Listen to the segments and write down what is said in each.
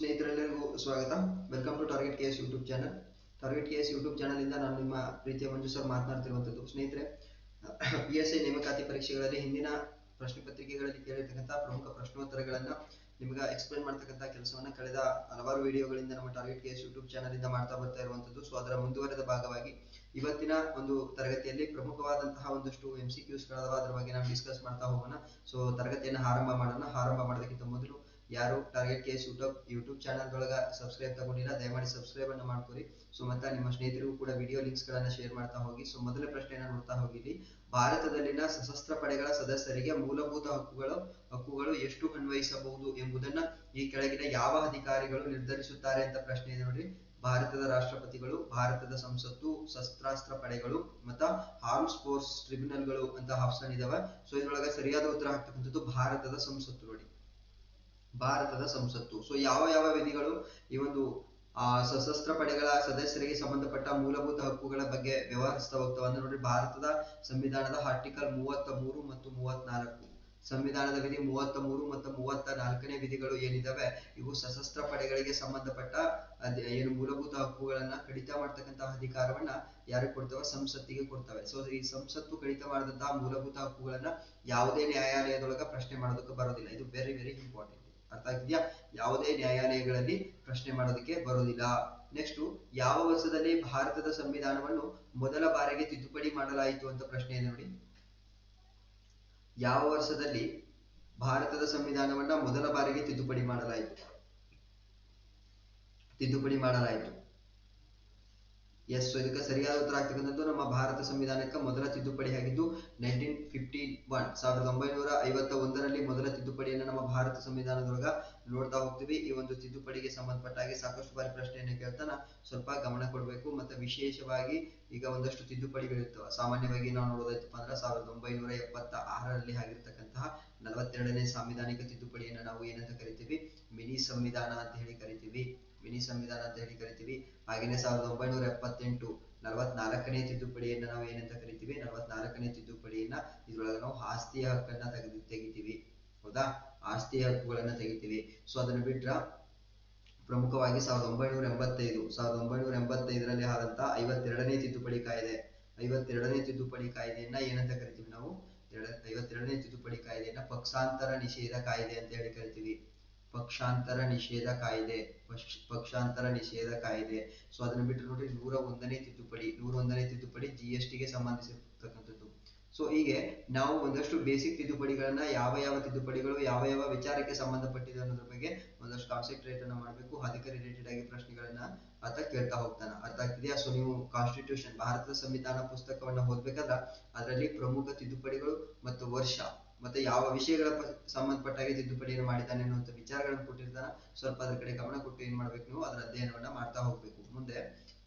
ಸ್ನೇಹಿತರೆಲ್ಲರಿಗೂ ಸ್ವಾಗತ. Welcome to target K S YouTube channel target K S YouTube ಚಾನಲಿಂದ ನಾನು ನಿಮ್ಮ ಪ್ರೀತಿಯ ಮಂಜು ಸರ್ ಮಾತನಾಡ್ತಿರುವಂಥದ್ದು ಸ್ನೇಹಿತರೆ ಪಿ ಎಸ್ ಐ ನೇಮಕಾತಿ ಪರೀಕ್ಷೆಗಳಲ್ಲಿ ಹಿಂದಿನ ಪ್ರಶ್ನೆ ಪತ್ರಿಕೆಗಳಲ್ಲಿ ಕೇಳಿರ್ತಕ್ಕಂಥ ಪ್ರಮುಖ ಪ್ರಶ್ನೋತ್ತರಗಳನ್ನು ನಿಮಗೆ ಎಕ್ಸ್ಪ್ಲೇನ್ ಮಾಡ್ತಕ್ಕಂಥ ಕೆಲಸವನ್ನು ಕಳೆದ ಹಲವಾರು ವಿಡಿಯೋಗಳಿಂದ ನಮ್ಮ ಟಾರ್ಗೆಟ್ ಕೆ ಎಸ್ ಯೂಟ್ಯೂಬ್ ಚಾನಲಿಂದ ಮಾಡ್ತಾ ಬರ್ತಾ ಇರುವಂಥದ್ದು ಸೊ ಅದರ ಮುಂದುವರೆದ ಭಾಗವಾಗಿ ಇವತ್ತಿನ ಒಂದು ತರಗತಿಯಲ್ಲಿ ಪ್ರಮುಖವಾದಂತಹ ಒಂದಷ್ಟು ಎಂ ಸಿ ಕ್ಯೂಸ್ಗಳಾದವ ಅದರ ಬಗ್ಗೆ ನಾವು ಡಿಸ್ಕಸ್ ಮಾಡ್ತಾ ಹೋಗೋಣ. ಸೊ ತರಗತಿಯನ್ನು ಆರಂಭ ಮಾಡೋಣ. ಆರಂಭ ಮಾಡೋದಕ್ಕಿಂತ ಮೊದಲು ಯಾರು target K S YouTube YouTube channel ಒಳಗ ಸಬ್ಸ್ಕ್ರೈಬ್ ತಗೊಂಡಿಲ್ಲ, ದಯಮಾಡಿ ಸಬ್ಸ್ಕ್ರೈಬ್ ಅನ್ನು ಮಾಡ್ಕೊರಿ. ಸೊ ಮತ್ತೆ ನಿಮ್ಮ ಸ್ನೇಹಿತರಿಗೂ ಕೂಡ ವಿಡಿಯೋ ಲಿಂಕ್ಸ್ ಗಳನ್ನ ಶೇರ್ ಮಾಡ್ತಾ ಹೋಗಿ. ಸೊ ಮೊದಲ ಪ್ರಶ್ನೆಯನ್ನ ನೋಡ್ತಾ ಹೋಗಿರಿ. ಭಾರತದಲ್ಲಿನ ಸಶಸ್ತ್ರ ಪಡೆಗಳ ಸದಸ್ಯರಿಗೆ ಮೂಲಭೂತ ಹಕ್ಕುಗಳು ಹಕ್ಕುಗಳು ಎಷ್ಟು ಅನ್ವಯಿಸಬಹುದು ಎಂಬುದನ್ನ ಈ ಕೆಳಗಿನ ಯಾವ ಅಧಿಕಾರಿಗಳು ನಿರ್ಧರಿಸುತ್ತಾರೆ ಅಂತ ಪ್ರಶ್ನೆ ಇದೆ ನೋಡಿ ಭಾರತದ ರಾಷ್ಟ್ರಪತಿಗಳು, ಭಾರತದ ಸಂಸತ್ತು ಶಸ್ತ್ರಾಸ್ತ್ರ ಪಡೆಗಳು, ಮತ್ತ ಆರ್ಮ್ಸ್ ಫೋರ್ಸ್ ಟ್ರಿಬ್ಯುನಲ್ಗಳು ಅಂತ ಆಪ್ಷನ್ ಇದಾವೆ. ಸೊ ಇದ್ರೊಳಗ ಸರಿಯಾದ ಉತ್ತರ ಆಗ್ತಕ್ಕಂಥದ್ದು ಭಾರತದ ಸಂಸತ್ತು ನೋಡಿ. ಭಾರತದ ಸಂಸತ್ತು. ಸೊ ಯಾವ ಯಾವ ವಿಧಿಗಳು ಈ ಒಂದು, ಆ, ಸಶಸ್ತ್ರ ಪಡೆಗಳ ಸದಸ್ಯರಿಗೆ ಸಂಬಂಧಪಟ್ಟ ಮೂಲಭೂತ ಹಕ್ಕುಗಳ ಬಗ್ಗೆ ವ್ಯವಹರಿಸ್ತಾ ಹೋಗ್ತಾವ ಅಂದ್ರೆ ನೋಡಿ ಭಾರತದ ಸಂವಿಧಾನದ ಆರ್ಟಿಕಲ್ ಮೂವತ್ತ ಮೂರು ಮತ್ತು ಮೂವತ್ನಾಲ್ಕು. ಸಂವಿಧಾನದ ವಿಧಿ ಮೂವತ್ತ ಮೂರು ಮತ್ತು ಮೂವತ್ತ ನಾಲ್ಕನೇ ವಿಧಿಗಳು ಏನಿದಾವೆ? ಇವು ಸಶಸ್ತ್ರ ಪಡೆಗಳಿಗೆ ಸಂಬಂಧಪಟ್ಟ ಏನು ಮೂಲಭೂತ ಹಕ್ಕುಗಳನ್ನ ಕಡಿತ ಮಾಡ್ತಕ್ಕಂತಹ ಅಧಿಕಾರವನ್ನ ಯಾರಿಗೆ ಕೊಡ್ತವೆ? ಸಂಸತ್ತಿಗೆ ಕೊಡ್ತವೆ. ಸೊ ಈ ಸಂಸತ್ತು ಕಡಿತ ಮಾಡಿದಂತಹ ಮೂಲಭೂತ ಹಕ್ಕುಗಳನ್ನ ಯಾವುದೇ ನ್ಯಾಯಾಲಯದೊಳಗ ಪ್ರಶ್ನೆ ಮಾಡೋದಕ್ಕೆ ಬರೋದಿಲ್ಲ. ಇದು ವೆರಿ ವೆರಿ ಇಂಪಾರ್ಟೆಂಟ್ ಅರ್ಥ ಆಗಿದೆಯಾ ಯಾವುದೇ ನ್ಯಾಯಾಲಯಗಳಲ್ಲಿ ಪ್ರಶ್ನೆ ಮಾಡೋದಕ್ಕೆ ಬರೋದಿಲ್ಲ ನೆಕ್ಸ್ಟ್ ಯಾವ ವರ್ಷದಲ್ಲಿ ಭಾರತದ ಸಂವಿಧಾನವನ್ನು ಮೊದಲ ಬಾರಿಗೆ ತಿದ್ದುಪಡಿ ಮಾಡಲಾಯಿತು ಅಂತ ಪ್ರಶ್ನೆ ನೋಡಿ. ಯಾವ ವರ್ಷದಲ್ಲಿ ಭಾರತದ ಸಂವಿಧಾನವನ್ನ ಮೊದಲ ಬಾರಿಗೆ ತಿದ್ದುಪಡಿ ಮಾಡಲಾಯಿತು? ತಿದ್ದುಪಡಿ ಮಾಡಲಾಯಿತು. ಎಸ್ ಇದಕ್ಕೆ ಸರಿಯಾದ ಉತ್ತರ ಆಗ್ತಕ್ಕಂಥದ್ದು ನಮ್ಮ ಭಾರತ ಸಂವಿಧಾನಕ್ಕೆ ಮೊದಲ ತಿದ್ದುಪಡಿ ಆಗಿದ್ದು ನೈನ್ಟೀನ್ ಫಿಫ್ಟಿ ಒನ್, ಸಾವಿರದ ಒಂಬೈನೂರ ಐವತ್ತ ಒಂದರಲ್ಲಿ ಮೊದಲ ತಿದ್ದುಪಡಿಯನ್ನು ನಮ್ಮ ಭಾರತ ಸಂವಿಧಾನದೊಳಗ ನೋಡ್ತಾ ಹೋಗ್ತೀವಿ. ಈ ಒಂದು ತಿದ್ದುಪಡಿಗೆ ಸಂಬಂಧಪಟ್ಟ ಹಾಗೆ ಸಾಕಷ್ಟು ಬಾರಿ ಪ್ರಶ್ನೆಯನ್ನು ಕೇಳ್ತಾನ ಸ್ವಲ್ಪ ಗಮನ ಕೊಡಬೇಕು. ಮತ್ತೆ ವಿಶೇಷವಾಗಿ ಈಗ ಒಂದಷ್ಟು ತಿದ್ದುಪಡಿಗಳಿರ್ತವೆ. ಸಾಮಾನ್ಯವಾಗಿ ನಾವು ನೋಡೋದಾಯ್ತಪ್ಪ ಅಂದ್ರೆ ಸಾವಿರದ ಒಂಬೈನೂರ ಎಪ್ಪತ್ತ ಆರರಲ್ಲಿ ಆಗಿರ್ತಕ್ಕಂತಹ ನಲವತ್ತೆರಡನೇ ಸಾಂವಿಧಾನಿಕ ತಿದ್ದುಪಡಿಯನ್ನು ನಾವು ಏನಂತ ಕರಿತೀವಿ? ಮಿನಿ ಸಂವಿಧಾನ ಅಂತ ಹೇಳಿ ಕರಿತೀವಿ. ಮಿನಿ ಸಂವಿಧಾನ ಅಂತ ಹೇಳಿ ಕರಿತೀವಿ. ಹಾಗೇನೆ ಸಾವಿರದ ಒಂಬೈನೂರ ಎಪ್ಪತ್ತೆಂಟು ನಲವತ್ನಾಲ್ಕನೇ ತಿದ್ದುಪಡಿಯನ್ನ ನಾವು ಏನಂತ ಕರಿತೀವಿ? ನಲವತ್ನಾಲ್ಕನೇ ತಿದ್ದುಪಡಿಯನ್ನ ಇದ್ರೊಳಗೆ ನಾವು ಆಸ್ತಿಯ ಹಕ್ಕನ್ನ ತೆಗೆದು ತೆಗಿತೀವಿ. ಹೌದಾ? ಆಸ್ತಿಯ ಹಕ್ಕುಗಳನ್ನ ತೆಗಿತೀವಿ. ಸೊ ಅದನ್ನ ಬಿಟ್ರ ಪ್ರಮುಖವಾಗಿ ಸಾವಿರದ ಒಂಬೈನೂರ ಎಂಬತ್ತೈದು, ಸಾವಿರದ ಒಂಬೈನೂರ ಎಂಬತ್ತೈದರಲ್ಲಿ ಆದಂತ ಐವತ್ತೆರಡನೇ ತಿದ್ದುಪಡಿ ಕಾಯ್ದೆ. ಐವತ್ತೆರಡನೇ ತಿದ್ದುಪಡಿ ಕಾಯ್ದೆಯನ್ನ ಏನಂತ ಕರಿತೀವಿ ನಾವು? ಐವತ್ತೆರಡನೇ ತಿದ್ದುಪಡಿ ಕಾಯ್ದೆಯನ್ನ ಪಕ್ಷಾಂತರ ನಿಷೇಧ ಕಾಯ್ದೆ ಅಂತ ಹೇಳಿ ಕರಿತೀವಿ. ಪಕ್ಷಾಂತರ ನಿಷೇಧ ಕಾಯ್ದೆ ಪಕ್ಷಾಂತರ ನಿಷೇಧ ಕಾಯ್ದೆ. ಸೊ ಅದನ್ನ ಬಿಟ್ಟು ನೋಡಿ ನೂರ ಒಂದನೇ ತಿದ್ದುಪಡಿ, ನೂರ ಒಂದನೇ ತಿದ್ದುಪಡಿ ಜಿ ಎಸ್ ಟಿಗೆ ಸಂಬಂಧಿಸಿರ್ತಕ್ಕಂಥದ್ದು. ಸೊ ಹೀಗೆ ನಾವು ಒಂದಷ್ಟು ಬೇಸಿಕ್ ತಿದ್ದುಪಡಿಗಳನ್ನ ಯಾವ ಯಾವ ತಿದ್ದುಪಡಿಗಳು, ಯಾವ ಯಾವ ವಿಚಾರಕ್ಕೆ ಸಂಬಂಧಪಟ್ಟಿದೆ ಅನ್ನೋದ್ರ ಬಗ್ಗೆ ಒಂದಷ್ಟು ಕಾನ್ಸಂಟ್ರೇಟ್ ಅನ್ನ ಮಾಡಬೇಕು. ಅದಕ್ಕೆ ರಿಲೇಟೆಡ್ ಆಗಿ ಪ್ರಶ್ನೆಗಳನ್ನ ಆತ ಕೇಳ್ತಾ ಹೋಗ್ತಾನ. ಅರ್ಥ ಆಗ್ತಿದೆಯಾ? ಸೊ ನೀವು ಕಾನ್ಸ್ಟಿಟ್ಯೂಷನ್ ಭಾರತದ ಸಂವಿಧಾನ ಪುಸ್ತಕವನ್ನ ಓದ್ಬೇಕಾದ್ರ ಅದರಲ್ಲಿ ಪ್ರಮುಖ ತಿದ್ದುಪಡಿಗಳು ಮತ್ತು ವರ್ಷ. ಮತ್ತೆ ಯಾವ ವಿಷಯಗಳ ಸಂಬಂಧಪಟ್ಟಾಗಿ ತಿದ್ದುಪಡಿಯನ್ನು ಮಾಡಿದ್ದಾನೆ ಅನ್ನುವಂಥ ವಿಚಾರಗಳನ್ನು ಕೊಟ್ಟಿರ್ತಾನ, ಸ್ವಲ್ಪ ಅದ್ರ ಕಡೆ ಗಮನ ಕೊಟ್ಟು ಏನ್ ಮಾಡ್ಬೇಕು ನೀವು? ಅದರ ಅಧ್ಯಯನವನ್ನ ಮಾಡ್ತಾ ಹೋಗ್ಬೇಕು. ಮುಂದೆ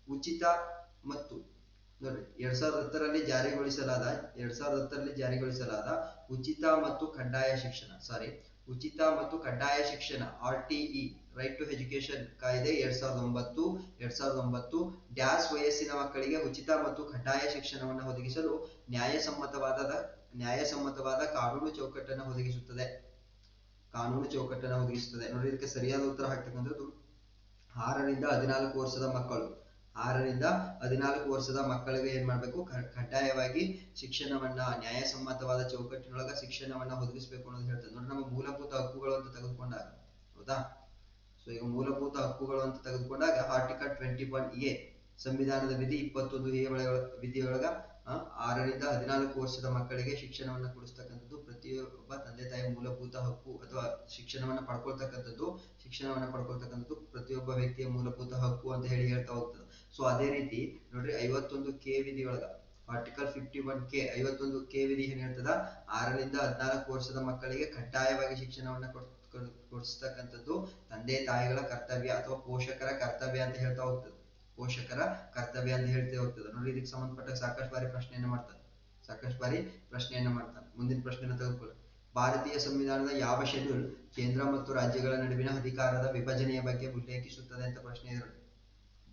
ಉಚಿತ ಮತ್ತು ನೋಡ್ರಿ ಎರಡ್ ಸಾವಿರದ ಹತ್ತರಲ್ಲಿ ಜಾರಿಗೊಳಿಸಲಾದ, ಎರಡ್ ಸಾವಿರದ ಹತ್ತರಲ್ಲಿ ಜಾರಿಗೊಳಿಸಲಾದ ಉಚಿತ ಮತ್ತು ಕಡ್ಡಾಯ ಶಿಕ್ಷಣ ಸಾರಿ ಉಚಿತ ಮತ್ತು ಕಡ್ಡಾಯ ಶಿಕ್ಷಣ, R T E right to education ಕಾಯ್ದೆ ಎರಡ್ ಸಾವಿರದ ಒಂಬತ್ತು, ಎರಡ್ ಸಾವಿರದ ಒಂಬತ್ತು, ಡ್ಯಾಸ್ ವಯಸ್ಸಿನ ಮಕ್ಕಳಿಗೆ ಉಚಿತ ಮತ್ತು ಕಡ್ಡಾಯ ಶಿಕ್ಷಣವನ್ನು ಒದಗಿಸಲು ನ್ಯಾಯಸಮ್ಮತವಾದ ನ್ಯಾಯಸಮ್ಮತವಾದ ಕಾನೂನು ಚೌಕಟ್ಟನ್ನು ಒದಗಿಸುತ್ತದೆ. ಕಾನೂನು ಚೌಕಟ್ಟನ್ನು ಒದಗಿಸುತ್ತದೆ. ನೋಡಿ, ಇದಕ್ಕೆ ಸರಿಯಾದ ಉತ್ತರ ಹಾಕ್ತಕ್ಕಂಥದ್ದು ಆರರಿಂದ ಹದಿನಾಲ್ಕು ವರ್ಷದ ಮಕ್ಕಳು. ಆರರಿಂದ ಹದಿನಾಲ್ಕು ವರ್ಷದ ಮಕ್ಕಳಿಗೆ ಏನ್ ಮಾಡ್ಬೇಕು? ಕಡ್ಡಾಯವಾಗಿ ಶಿಕ್ಷಣವನ್ನ, ನ್ಯಾಯಸಮ್ಮತವಾದ ಚೌಕಟ್ಟಿನೊಳಗ ಶಿಕ್ಷಣವನ್ನ ಒದಗಿಸ್ಬೇಕು ಅನ್ನೋದು ಹೇಳ್ತದೆ. ನೋಡಿ, ನಮ್ಮ ಮೂಲಭೂತ ಹಕ್ಕುಗಳು ಅಂತ ತೆಗೆದುಕೊಂಡಾಗ, ಹೌದಾ? ಸೊ ಈಗ ಮೂಲಭೂತ ಹಕ್ಕುಗಳು ಅಂತ ತೆಗೆದುಕೊಂಡಾಗ ಆರ್ಟಿಕಲ್ ಟ್ವೆಂಟಿ ಒನ್ ಎ ಸಂವಿಧಾನದ ವಿಧಿ ಇಪ್ಪತ್ತೊಂದು ಎ ವಿಧಿಯೊಳಗ ಆರರಿಂದ ಹದಿನಾಲ್ಕು ವರ್ಷದ ಮಕ್ಕಳಿಗೆ ಶಿಕ್ಷಣವನ್ನ ಕೊಡಿಸ್ತಕ್ಕಂಥದ್ದು ಪ್ರತಿಯೊಬ್ಬ ತಂದೆ ತಾಯಿ ಮೂಲಭೂತ ಹಕ್ಕು ಅಥವಾ ಶಿಕ್ಷಣವನ್ನ ಪಡ್ಕೊಳ್ತಕ್ಕಂಥದ್ದು ಶಿಕ್ಷಣವನ್ನ ಪಡ್ಕೊಳ್ತಕ್ಕಂಥದ್ದು ಪ್ರತಿಯೊಬ್ಬ ವ್ಯಕ್ತಿಯ ಮೂಲಭೂತ ಹಕ್ಕು ಅಂತ ಹೇಳಿ ಹೇಳ್ತಾ ಹೋಗ್ತದೆ. ಸೊ ಅದೇ ರೀತಿ ನೋಡ್ರಿ ಐವತ್ತೊಂದು ಕೆ ವಿಧಿಯೊಳಗ ಆರ್ಟಿಕಲ್ ಫಿಫ್ಟಿ ಒನ್ ಕೆ, ಐವತ್ತೊಂದು ಕೆ ವಿಧಿ ಏನ್ ಹೇಳ್ತದ? ಆರರಿಂದ ಹದಿನಾಲ್ಕು ವರ್ಷದ ಮಕ್ಕಳಿಗೆ ಕಡ್ಡಾಯವಾಗಿ ಶಿಕ್ಷಣವನ್ನ ಕೊಡಿಸ್ತಕ್ಕಂಥದ್ದು ತಂದೆ ತಾಯಿಗಳ ಕರ್ತವ್ಯ ಅಥವಾ ಪೋಷಕರ ಕರ್ತವ್ಯ ಅಂತ ಹೇಳ್ತಾ ಹೋಗ್ತದೆ. ಪೋಷಕರ ಕರ್ತವ್ಯ ಅಂತ ಹೇಳ್ತೇ ಹೋಗ್ತದೆ. ನೋಡಿ, ಇದಕ್ಕೆ ಸಂಬಂಧಪಟ್ಟ ಸಾಕಷ್ಟು ಬಾರಿ ಪ್ರಶ್ನೆಯನ್ನು ಮಾಡ್ತಾರೆ. ಸಾಕಷ್ಟು ಬಾರಿ ಪ್ರಶ್ನೆಯನ್ನು ಮಾಡ್ತಾನೆ ಮುಂದಿನ ಪ್ರಶ್ನೆಯನ್ನು ತೆಗೆದುಕೊಳ್ಳಿ ಭಾರತೀಯ ಸಂವಿಧಾನದ ಯಾವ ಶೆಡ್ಯೂಲ್ ಕೇಂದ್ರ ಮತ್ತು ರಾಜ್ಯಗಳ ನಡುವಿನ ಅಧಿಕಾರದ ವಿಭಜನೆಯ ಬಗ್ಗೆ ಉಲ್ಲೇಖಿಸುತ್ತದೆ ಅಂತ ಪ್ರಶ್ನೆ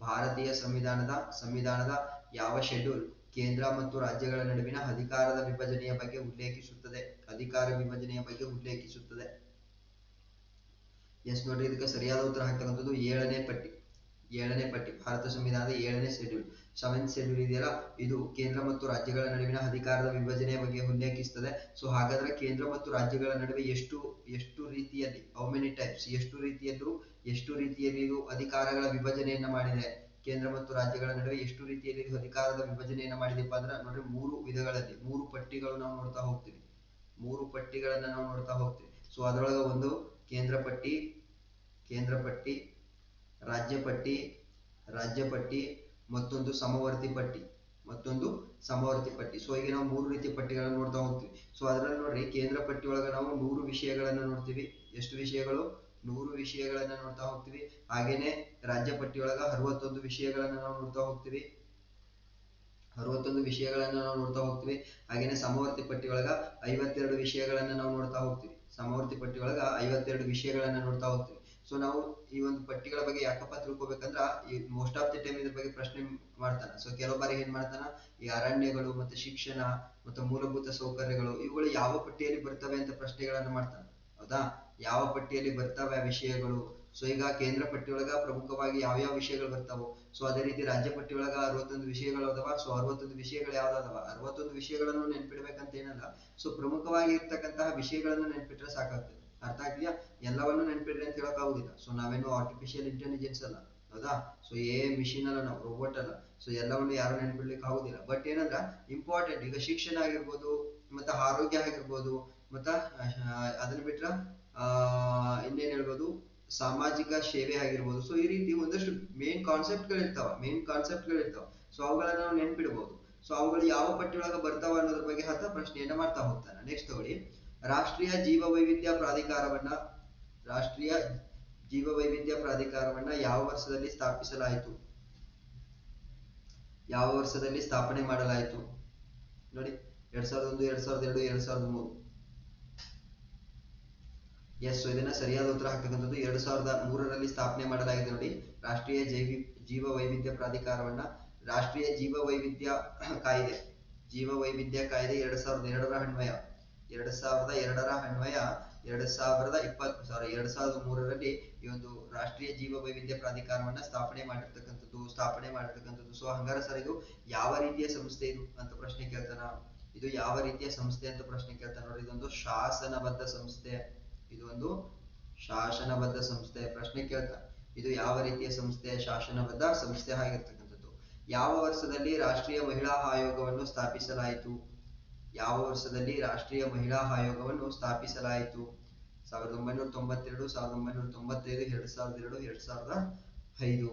ಭಾರತೀಯ ಸಂವಿಧಾನದ ಸಂವಿಧಾನದ ಯಾವ ಶೆಡ್ಯೂಲ್ ಕೇಂದ್ರ ಮತ್ತು ರಾಜ್ಯಗಳ ನಡುವಿನ ಅಧಿಕಾರದ ವಿಭಜನೆಯ ಬಗ್ಗೆ ಉಲ್ಲೇಖಿಸುತ್ತದೆ? ಅಧಿಕಾರ ವಿಭಜನೆಯ ಬಗ್ಗೆ ಉಲ್ಲೇಖಿಸುತ್ತದೆ. ಎಸ್, ನೋಡ್ರಿ, ಇದಕ್ಕೆ ಸರಿಯಾದ ಉತ್ತರ ಹಾಕ್ತಕ್ಕಂಥದ್ದು ಏಳನೇ ಪಟ್ಟಿ. ಏಳನೇ ಪಟ್ಟಿ, ಭಾರತ ಸಂವಿಧಾನದ ಏಳನೇ ಶೆಡ್ಯೂಲ್. ಸೆವೆಂತ್ ಶೆಡ್ಯೂಲ್ ಇದೆಯಲ್ಲ? ಇದು ಕೇಂದ್ರ ಮತ್ತು ರಾಜ್ಯಗಳ ನಡುವಿನ ಅಧಿಕಾರದ ವಿಭಜನೆಯ ಬಗ್ಗೆ ಉಲ್ಲೇಖಿಸ್ತದೆ ಸೊ ಹಾಗಾದ್ರೆ ಕೇಂದ್ರ ಮತ್ತು ರಾಜ್ಯಗಳ ನಡುವೆ ಎಷ್ಟು ಎಷ್ಟು ರೀತಿಯಲ್ಲಿ ಹೌ ಮೆನಿ ಟೈಪ್ಸ್ ಎಷ್ಟು ರೀತಿಯಲ್ಲೂ ಎಷ್ಟು ರೀತಿಯಲ್ಲಿ ಇದು ಅಧಿಕಾರಗಳ ವಿಭಜನೆಯನ್ನ ಮಾಡಿದೆ ಕೇಂದ್ರ ಮತ್ತು ರಾಜ್ಯಗಳ ನಡುವೆ ಎಷ್ಟು ರೀತಿಯಲ್ಲಿ ಇದು ಅಧಿಕಾರದ ವಿಭಜನೆಯನ್ನ ಮಾಡಿದೆಪ್ಪ ಅಂದ್ರೆ, ನೋಡ್ರಿ ಮೂರು ವಿಧಗಳಲ್ಲಿ, ಮೂರು ಪಟ್ಟಿಗಳು ನಾವು ನೋಡ್ತಾ ಹೋಗ್ತೀವಿ. ಮೂರು ಪಟ್ಟಿಗಳನ್ನ ನಾವು ನೋಡ್ತಾ ಹೋಗ್ತೀವಿ. ಸೊ ಅದರೊಳಗೆ ಒಂದು ಕೇಂದ್ರ ಪಟ್ಟಿ ಕೇಂದ್ರ ಪಟ್ಟಿ ರಾಜ್ಯ ಪಟ್ಟಿ ರಾಜ್ಯ ಪಟ್ಟಿ, ಮತ್ತೊಂದು ಸಮವರ್ತಿ ಪಟ್ಟಿ, ಮತ್ತೊಂದು ಸಮವರ್ತಿ ಪಟ್ಟಿ. ಸೊ ಈಗ ನಾವು ಮೂರು ರೀತಿಯ ಪಟ್ಟಿಗಳನ್ನು ನೋಡ್ತಾ ಹೋಗ್ತೀವಿ. ಸೊ ಅದರಲ್ಲಿ ನೋಡ್ರಿ, ಕೇಂದ್ರ ಪಟ್ಟಿ ಒಳಗೆ ನಾವು ನೂರು ವಿಷಯಗಳನ್ನ ನೋಡ್ತೀವಿ. ಎಷ್ಟು ವಿಷಯಗಳು? ನೂರು ವಿಷಯಗಳನ್ನ ನೋಡ್ತಾ ಹೋಗ್ತೀವಿ. ಹಾಗೇನೆ ರಾಜ್ಯ ಪಟ್ಟಿಯೊಳಗ ಅರವತ್ತೊಂದು ವಿಷಯಗಳನ್ನ ನಾವು ನೋಡ್ತಾ ಹೋಗ್ತೀವಿ. ಅರವತ್ತೊಂದು ವಿಷಯಗಳನ್ನ ನಾವು ನೋಡ್ತಾ ಹೋಗ್ತೀವಿ. ಹಾಗೇನೆ ಸಮವರ್ತಿ ಪಟ್ಟಿಯೊಳಗ ಐವತ್ತೆರಡು ವಿಷಯಗಳನ್ನ ನಾವು ನೋಡ್ತಾ ಹೋಗ್ತೀವಿ. ಸಮವರ್ತಿ ಪಟ್ಟಿಯೊಳಗ ಐವತ್ತೆರಡು ವಿಷಯಗಳನ್ನ ನೋಡ್ತಾ ಹೋಗ್ತೀವಿ. ಸೊ ನಾವು ಈ ಒಂದು ಪಟ್ಟಿಗಳ ಬಗ್ಗೆ ಯಾಕಪ್ಪ ತಿಳ್ಕೊಬೇಕಂದ್ರ, ಈ ಮೋಸ್ಟ್ ಆಫ್ ದಿ ಟೈಮ್ ಇದ್ರ ಬಗ್ಗೆ ಪ್ರಶ್ನೆ ಮಾಡ್ತಾನ. ಸೊ ಕೆಲವು ಬಾರಿ ಏನ್ ಮಾಡ್ತಾನ, ಈ ಅರಣ್ಯಗಳು ಮತ್ತೆ ಶಿಕ್ಷಣ ಮತ್ತೆ ಮೂಲಭೂತ ಸೌಕರ್ಯಗಳು, ಇವುಗಳು ಯಾವ ಪಟ್ಟಿಯಲ್ಲಿ ಬರ್ತವೆ ಅಂತ ಪ್ರಶ್ನೆಗಳನ್ನ ಮಾಡ್ತಾನ. ಹೌದಾ? ಯಾವ ಪಟ್ಟಿಯಲ್ಲಿ ಬರ್ತವೆ ಆ ವಿಷಯಗಳು? ಸೊ ಈಗ ಕೇಂದ್ರ ಪಟ್ಟಿಯೊಳಗ ಪ್ರಮುಖವಾಗಿ ಯಾವ ಯಾವ ವಿಷಯಗಳು ಬರ್ತಾವೋ? ಸೊ ಅದೇ ರೀತಿ ರಾಜ್ಯ ಪಟ್ಟಿಯೊಳಗ ಅರವತ್ತೊಂದು ವಿಷಯಗಳು ಅದಾವ. ಸೊ ಅರವತ್ತೊಂದು ವಿಷಯಗಳು ಯಾವ್ದಾದವ? ಅರವತ್ತೊಂದು ವಿಷಯಗಳನ್ನು ನೆನ್ಪಿಡ್ಬೇಕಂತ ಏನಲ್ಲ. ಸೊ ಪ್ರಮುಖವಾಗಿ ಇರ್ತಕ್ಕಂತಹ ವಿಷಯಗಳನ್ನು ನೆನ್ಪಿಟ್ರೆ ಸಾಕಾಗ್ತದೆ. ಅರ್ಥ ಆಗ್ತಿದ್ಯಾ? ಎಲ್ಲವನ್ನು ನೆನ್ಪಿಡ್ರಿ ಅಂತ ಹೇಳಕ್ ಆಗುದಿಲ್ಲ. ಸೊ ನಾವೇನು ಆರ್ಟಿಫಿಷಿಯಲ್ ಇಂಟೆಲಿಜೆನ್ಸ್ ಅಲ್ಲ, ಹೌದಾ? ಸೊ ಏ ಮಿಷಿನ್ ಅಲ್ಲ ನಾವು ರೋಬೋಟ್ ಅಲ್ಲ. ಸೊ ಎಲ್ಲವನ್ನು ಯಾರು ನೆನ್ಪಿಡ್ಲಿಕ್ಕೆ ಆಗುದಿಲ್ಲ. ಬಟ್ ಏನಂದ್ರ ಇಂಪಾರ್ಟೆಂಟ್ ಈಗ ಶಿಕ್ಷಣ ಆಗಿರ್ಬೋದು, ಮತ್ತೆ ಆರೋಗ್ಯ ಆಗಿರ್ಬೋದು, ಮತ್ತ ಅದನ್ನ ಬಿಟ್ರ, ಆ, ಇನ್ನೇನ್ ಹೇಳ್ಬೋದು? ಸಾಮಾಜಿಕ ಸೇವೆ ಆಗಿರ್ಬೋದು. ಸೊ ಈ ರೀತಿ ಒಂದಷ್ಟು ಮೇನ್ ಕಾನ್ಸೆಪ್ಟ್ ಇರ್ತಾವ ಮೇನ್ ಕಾನ್ಸೆಪ್ಟ್ ಇರ್ತಾವ ಸೊ ಅವುಗಳನ್ನ ನಾವು ನೆನ್ಪಿಡ್ಬೋದು. ಸೊ ಅವುಗಳು ಯಾವ ಪಟ್ಟಿಯೊಳಗ ಬರ್ತಾವ ಅನ್ನೋದ್ರ ಬಗ್ಗೆ ಹತ್ತ ಪ್ರಶ್ನೆಯನ್ನ ಮಾಡ್ತಾ ಹೋಗ್ತಾನೆ. ನೆಕ್ಸ್ಟ್ ತಗೊಳ್ಳಿ. ರಾಷ್ಟ್ರೀಯ ಜೀವ ವೈವಿಧ್ಯ ಪ್ರಾಧಿಕಾರವನ್ನ, ರಾಷ್ಟ್ರೀಯ ಜೀವ ವೈವಿಧ್ಯ ಪ್ರಾಧಿಕಾರವನ್ನ ಯಾವ ವರ್ಷದಲ್ಲಿ ಸ್ಥಾಪಿಸಲಾಯಿತು? ಯಾವ ವರ್ಷದಲ್ಲಿ ಸ್ಥಾಪನೆ ಮಾಡಲಾಯಿತು? ನೋಡಿ, ಎರಡ್ ಸಾವಿರದ ಒಂದು, ಎರಡ್ ಸಾವಿರದ ಎರಡು, ಎರಡ್ ಸಾವಿರದ ಮೂರು. ಎಸ್ ಇದನ್ನ ಸರಿಯಾದ ಉತ್ತರ ಹಾಕ್ತಕ್ಕಂಥದ್ದು ಎರಡ್ ಸಾವಿರದ ಮೂರರಲ್ಲಿ ಸ್ಥಾಪನೆ ಮಾಡಲಾಗಿದೆ ನೋಡಿ. ರಾಷ್ಟ್ರೀಯ ಜೈವಿ ಜೀವ ವೈವಿಧ್ಯ ಪ್ರಾಧಿಕಾರವನ್ನ ರಾಷ್ಟ್ರೀಯ ಜೀವ ವೈವಿಧ್ಯ ಕಾಯ್ದೆ ಜೀವ ವೈವಿಧ್ಯ ಕಾಯ್ದೆ ಎರಡ್ ಸಾವಿರದ ಎರಡರ ಅನ್ವಯ. ಎರಡ್ ಸಾವಿರದ ಎರಡರ ಅನ್ವಯ, ಎರಡ್ ಸಾವಿರದ ಇಪ್ಪತ್ ಸಾರಿ ಎರಡ್ ಸಾವಿರದ ಮೂರರಲ್ಲಿ ಈ ಒಂದು ರಾಷ್ಟ್ರೀಯ ಜೀವ ವೈವಿಧ್ಯ ಪ್ರಾಧಿಕಾರವನ್ನ ಸ್ಥಾಪನೆ ಮಾಡಿರ್ತಕ್ಕಂಥದ್ದು ಸ್ಥಾಪನೆ ಮಾಡಿರ್ತಕ್ಕಂಥದ್ದು. ಸೊ ಹಂಗಾರ ಸರ್ ಇದು ಯಾವ ರೀತಿಯ ಸಂಸ್ಥೆ ಇದು ಅಂತ ಪ್ರಶ್ನೆ ಕೇಳ್ತಾನ ಇದು ಯಾವ ರೀತಿಯ ಸಂಸ್ಥೆ ಅಂತ ಪ್ರಶ್ನೆ ಕೇಳ್ತಾನ ನೋಡಿ ಇದೊಂದು ಶಾಸನಬದ್ಧ ಸಂಸ್ಥೆ. ಇದು ಒಂದು ಶಾಸನಬದ್ಧ ಸಂಸ್ಥೆ. ಪ್ರಶ್ನೆ ಕೇಳ್ತಾ. ಇದು ಯಾವ ರೀತಿಯ ಸಂಸ್ಥೆ? ಶಾಸನಬದ್ಧ ಸಂಸ್ಥೆ ಆಗಿರ್ತಕ್ಕಂಥದ್ದು. ಯಾವ ವರ್ಷದಲ್ಲಿ ರಾಷ್ಟ್ರೀಯ ಮಹಿಳಾ ಆಯೋಗವನ್ನು ಸ್ಥಾಪಿಸಲಾಯಿತು? ಯಾವ ವರ್ಷದಲ್ಲಿ ರಾಷ್ಟ್ರೀಯ ಮಹಿಳಾ ಆಯೋಗವನ್ನು ಸ್ಥಾಪಿಸಲಾಯಿತು? ಸಾವಿರದ ಒಂಬೈನೂರ ತೊಂಬತ್ತೆರಡು, ಸಾವಿರದ ಒಂಬೈನೂರ ತೊಂಬತ್ತೈದು, ಎರಡ್ ಸಾವಿರದ ಎರಡು, ಎರಡ್ ಸಾವಿರದ ಐದು.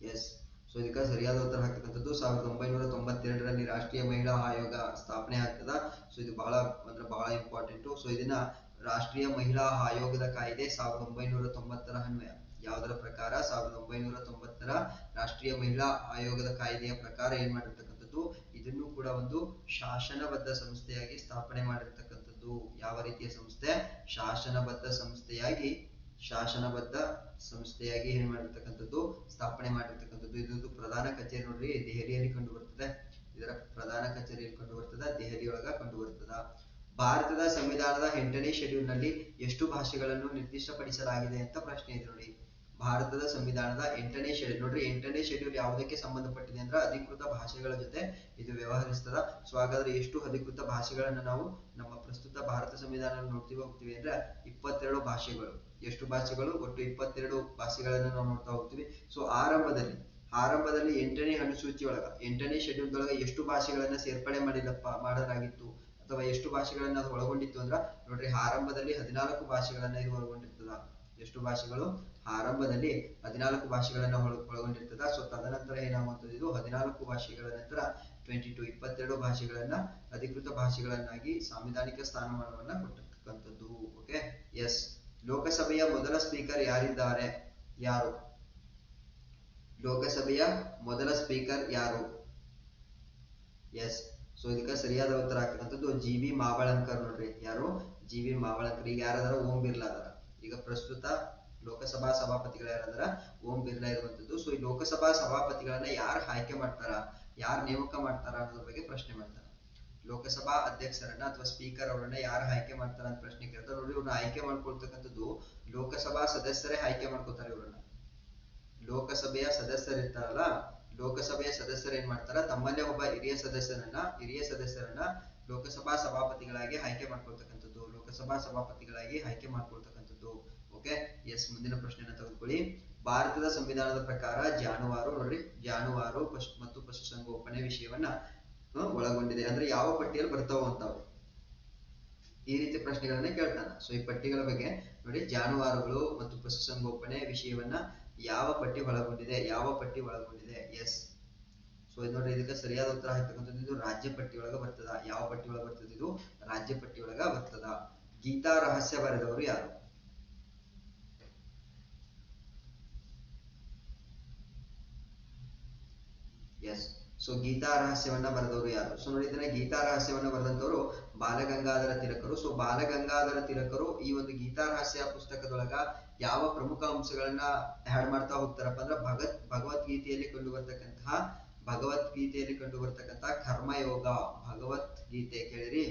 ಎಸ್ ಸೊ ಇದಕ್ಕೆ ಸರಿಯಾದ ಉತ್ತರ ಹಾಕ್ತಕ್ಕಂಥದ್ದು ಸಾವಿರದ ಒಂಬೈನೂರ ತೊಂಬತ್ತೆರಡರಲ್ಲಿ ರಾಷ್ಟ್ರೀಯ ಮಹಿಳಾ ಆಯೋಗ ಸ್ಥಾಪನೆ ಆಗ್ತದ. ಸೊ ಇದು ಬಹಳ ಅಂದ್ರೆ ಬಹಳ ಇಂಪಾರ್ಟೆಂಟ್ ಸೊ ಇದನ್ನ ರಾಷ್ಟ್ರೀಯ ಮಹಿಳಾ ಆಯೋಗದ ಕಾಯ್ದೆ ಸಾವಿರದ ಒಂಬೈನೂರ ತೊಂಬತ್ತರ ಅನ್ವಯ. ಯಾವುದರ ಪ್ರಕಾರ? ಸಾವಿರದ ಒಂಬೈನೂರ ತೊಂಬತ್ತರ ರಾಷ್ಟ್ರೀಯ ಮಹಿಳಾ ಆಯೋಗದ ಕಾಯ್ದೆಯ ಪ್ರಕಾರ ಏನ್ ಮಾಡಿರ್ತಕ್ಕಂಥದ್ದು? ಇದನ್ನು ಕೂಡ ಒಂದು ಶಾಸನಬದ್ಧ ಸಂಸ್ಥೆಯಾಗಿ ಸ್ಥಾಪನೆ ಮಾಡಿರ್ತಕ್ಕಂಥದ್ದು. ಯಾವ ರೀತಿಯ ಸಂಸ್ಥೆ? ಶಾಸನಬದ್ಧ ಸಂಸ್ಥೆಯಾಗಿ ಶಾಸನಬದ್ಧ ಸಂಸ್ಥೆಯಾಗಿ ಏನ್ ಮಾಡಿರ್ತಕ್ಕಂಥದ್ದು? ಸ್ಥಾಪನೆ ಮಾಡಿರ್ತಕ್ಕಂಥದ್ದು. ಇದೊಂದು ಪ್ರಧಾನ ಕಚೇರಿ ನೋಡ್ರಿ, ದೆಹಲಿಯಲ್ಲಿ ಕಂಡು ಬರ್ತದೆ. ಇದರ ಪ್ರಧಾನ ಕಚೇರಿಯಲ್ಲಿ ಕಂಡು ಬರ್ತದ ದೆಹಲಿಯೊಳಗ ಕಂಡು ಬರ್ತದ. ಭಾರತದ ಸಂವಿಧಾನದ ಎಂಟನೇ ಶೆಡ್ಯೂಲ್ನಲ್ಲಿ ಎಷ್ಟು ಭಾಷೆಗಳನ್ನು ನಿರ್ದಿಷ್ಟಪಡಿಸಲಾಗಿದೆ ಅಂತ ಪ್ರಶ್ನೆ ಇದೆ ನೋಡಿ ಭಾರತದ ಸಂವಿಧಾನದ ಎಂಟನೇ ಶೆಡ್ಯೂಲ್. ನೋಡ್ರಿ, ಎಂಟನೇ ಶೆಡ್ಯೂಲ್ ಯಾವುದಕ್ಕೆ ಸಂಬಂಧಪಟ್ಟಿದೆ ಅಂದ್ರೆ ಅಧಿಕೃತ ಭಾಷೆಗಳ ಜೊತೆ ಇದು ವ್ಯವಹರಿಸ್ತದ. ಸೊ ಹಾಗಾದ್ರೆ ಎಷ್ಟು ಅಧಿಕೃತ ಭಾಷೆಗಳನ್ನ ನಾವು ನಮ್ಮ ಪ್ರಸ್ತುತ ಭಾರತ ಸಂವಿಧಾನ ನೋಡ್ತೀವಿ, ಹೋಗ್ತೀವಿ ಅಂದ್ರೆ ಇಪ್ಪತ್ತೆರಡು ಭಾಷೆಗಳು. ಎಷ್ಟು ಭಾಷೆಗಳು? ಒಟ್ಟು ಇಪ್ಪತ್ತೆರಡು ಭಾಷೆಗಳನ್ನ ನಾವು ನೋಡ್ತಾ ಹೋಗ್ತೀವಿ. ಸೊ ಆರಂಭದಲ್ಲಿ ಆರಂಭದಲ್ಲಿ ಎಂಟನೇ ಅನುಸೂಚಿ ಒಳಗ, ಎಂಟನೇ ಶೆಡ್ಯೂಲ್ ಒಳಗ ಎಷ್ಟು ಭಾಷೆಗಳನ್ನ ಸೇರ್ಪಡೆ ಮಾಡಿದಪ್ಪ, ಮಾಡಲಾಗಿತ್ತು? ಅಥವಾ ಎಷ್ಟು ಭಾಷೆಗಳನ್ನ ಅದು ಒಳಗೊಂಡಿತ್ತು ಅಂದ್ರ, ನೋಡ್ರಿ, ಆರಂಭದಲ್ಲಿ ಹದಿನಾಲ್ಕು ಭಾಷೆಗಳನ್ನ ಇದು ಒಳಗೊಂಡಿರ್ತದ. ಎಷ್ಟು ಭಾಷೆಗಳು? ಆರಂಭದಲ್ಲಿ ಹದಿನಾಲ್ಕು ಭಾಷೆಗಳನ್ನ ಒಳ ಒಳಗೊಂಡಿರ್ತದ. ಸೊ ತದನಂತರ ಏನಾಗುತ್ತದೆ ಇದು? ಹದಿನಾಲ್ಕು ಭಾಷೆಗಳ ನಂತರ ಟ್ವೆಂಟಿ ಟು ಇಪ್ಪತ್ತೆರಡು ಭಾಷೆಗಳನ್ನ ಅಧಿಕೃತ ಭಾಷೆಗಳನ್ನಾಗಿ ಸಾಂವಿಧಾನಿಕ ಸ್ಥಾನಮಾನವನ್ನ ಕೊಟ್ಟಿರ್ತಕ್ಕಂಥದ್ದು. ಓಕೆ ಎಸ್ ಲೋಕಸಭೆಯ ಮೊದಲ ಸ್ಪೀಕರ್ ಯಾರಿದ್ದಾರೆ? ಯಾರು? ಲೋಕಸಭೆಯ ಮೊದಲ ಸ್ಪೀಕರ್ ಯಾರು? ಎಸ್ ಸೊ ಇದಕ್ಕೆ ಸರಿಯಾದ ಉತ್ತರ ಆಗ್ತಕ್ಕಂಥದ್ದು ಜಿ ವಿ ಮಾವಳಂಕರ್ ನೋಡ್ರಿ. ಯಾರು? G V Mavalankar. ಈಗ ಯಾರದಾರ ಓಂ ಬಿರ್ಲಾ ಅದಾರ ಈಗ ಪ್ರಸ್ತುತ ಲೋಕಸಭಾ ಸಭಾಪತಿಗಳು ಯಾರಂದ್ರ, ಓಂ ಬಿರ್ಲಾ ಇರುವಂತದ್ದು ಸೊ ಈ ಲೋಕಸಭಾ ಸಭಾಪತಿಗಳನ್ನ ಯಾರು ಆಯ್ಕೆ ಮಾಡ್ತಾರ, ಯಾರು ನೇಮಕ ಮಾಡ್ತಾರ ಅನ್ನೋದ್ರ ಬಗ್ಗೆ ಪ್ರಶ್ನೆ ಮಾಡ್ತಾರ. ಲೋಕಸಭಾ ಅಧ್ಯಕ್ಷರನ್ನ ಅಥವಾ ಸ್ಪೀಕರ್ ಅವರನ್ನ ಯಾರು ಆಯ್ಕೆ ಮಾಡ್ತಾರ ಅಂತ ಪ್ರಶ್ನೆ ಕೇಳ್ತಾರೆ. ನೋಡಿ ಇವ್ರನ್ನ ಆಯ್ಕೆ ಮಾಡ್ಕೊಳ್ತಕ್ಕಂಥದ್ದು ಲೋಕಸಭಾ ಸದಸ್ಯರೇ ಆಯ್ಕೆ ಮಾಡ್ಕೊತಾರೆ ಇವ್ರನ್ನ. ಲೋಕಸಭೆಯ ಸದಸ್ಯರು ಇರ್ತಾರಲ್ಲ, ಲೋಕಸಭೆಯ ಸದಸ್ಯರು ಏನ್ ಮಾಡ್ತಾರ, ತಮ್ಮಲ್ಲೇ ಒಬ್ಬ ಹಿರಿಯ ಸದಸ್ಯರನ್ನ ಹಿರಿಯ ಸದಸ್ಯರನ್ನ ಲೋಕಸಭಾ ಸಭಾಪತಿಗಳಾಗಿ ಆಯ್ಕೆ ಮಾಡ್ಕೊಳ್ತಕ್ಕಂಥದ್ದು, ಲೋಕಸಭಾ ಸಭಾಪತಿಗಳಾಗಿ ಆಯ್ಕೆ ಮಾಡ್ಕೊಳ್ತಕ್ಕಂಥದ್ದು. ಓಕೆ? ಎಸ್ ಮುಂದಿನ ಪ್ರಶ್ನೆಯನ್ನು ತೆಗೆದುಕೊಳ್ಳಿ. ಭಾರತದ ಸಂವಿಧಾನದ ಪ್ರಕಾರ ಜಾನುವಾರು ನೋಡ್ರಿ ಜಾನುವಾರು ಪಶು ಮತ್ತು ಪಶುಸಂಗೋಪನೆ ವಿಷಯವನ್ನ ಒಳಗೊಂಡಿದೆ. ಅಂದ್ರೆ ಯಾವ ಪಟ್ಟಿಯಲ್ಲಿ ಬರ್ತಾವ ಅಂತಾವು. ಈ ರೀತಿ ಪ್ರಶ್ನೆಗಳನ್ನ ಕೇಳ್ತಾನ. ಸೊ ಈ ಪಟ್ಟಿಗಳ ಬಗ್ಗೆ, ನೋಡಿ, ಜಾನುವಾರುಗಳು ಮತ್ತು ಪಶುಸಂಗೋಪನೆ ವಿಷಯವನ್ನ ಯಾವ ಪಟ್ಟಿ ಒಳಗೊಂಡಿದೆ? ಯಾವ ಪಟ್ಟಿ ಒಳಗೊಂಡಿದೆ? ಎಸ್ ಸೊ ಇದು ನೋಡ್ರಿ, ಇದಕ್ಕೆ ಸರಿಯಾದ ಉತ್ತರ ಹಾಕ್ತಕ್ಕಂಥದ್ದು ಇದು ರಾಜ್ಯ ಪಟ್ಟಿ ಒಳಗ ಬರ್ತದ. ಯಾವ ಪಟ್ಟಿ ಒಳಗ ಬರ್ತದ? ಇದು ರಾಜ್ಯ ಪಟ್ಟಿ ಒಳಗ ಬರ್ತದ. ಗೀತಾ ರಹಸ್ಯ ಬರೆದವರು ಯಾರು? ಎಸ್ ಸೊ ಗೀತಾ ರಹಸ್ಯವನ್ನ ಬರೆದವರು ಯಾರು? ಸೊ ನೋಡಿದ್ರೆ ಗೀತಾ ರಹಸ್ಯವನ್ನ ಬರೆದಂತವರು ಬಾಲಗಂಗಾಧರ ತಿಲಕರು. ಸೊ ಬಾಲಗಂಗಾಧರ ತಿಲಕರು ಈ ಒಂದು ಗೀತಾ ರಹಸ್ಯ ಪುಸ್ತಕದೊಳಗ ಯಾವ ಪ್ರಮುಖ ಅಂಶಗಳನ್ನ ಆಡ್ ಮಾಡ್ತಾ ಹೋಗ್ತಾರಪ್ಪ ಅಂದ್ರೆ ಭಗತ್, ಭಗವದ್ಗೀತೆಯಲ್ಲಿ ಕಂಡು ಬರ್ತಕ್ಕಂತಹ ಭಗವದ್ಗೀತೆಯಲ್ಲಿ ಕಂಡು ಬರ್ತಕ್ಕಂತಹ ಕರ್ಮಯೋಗ, ಭಗವದ್ಗೀತೆ ಕೇಳಿರಿ.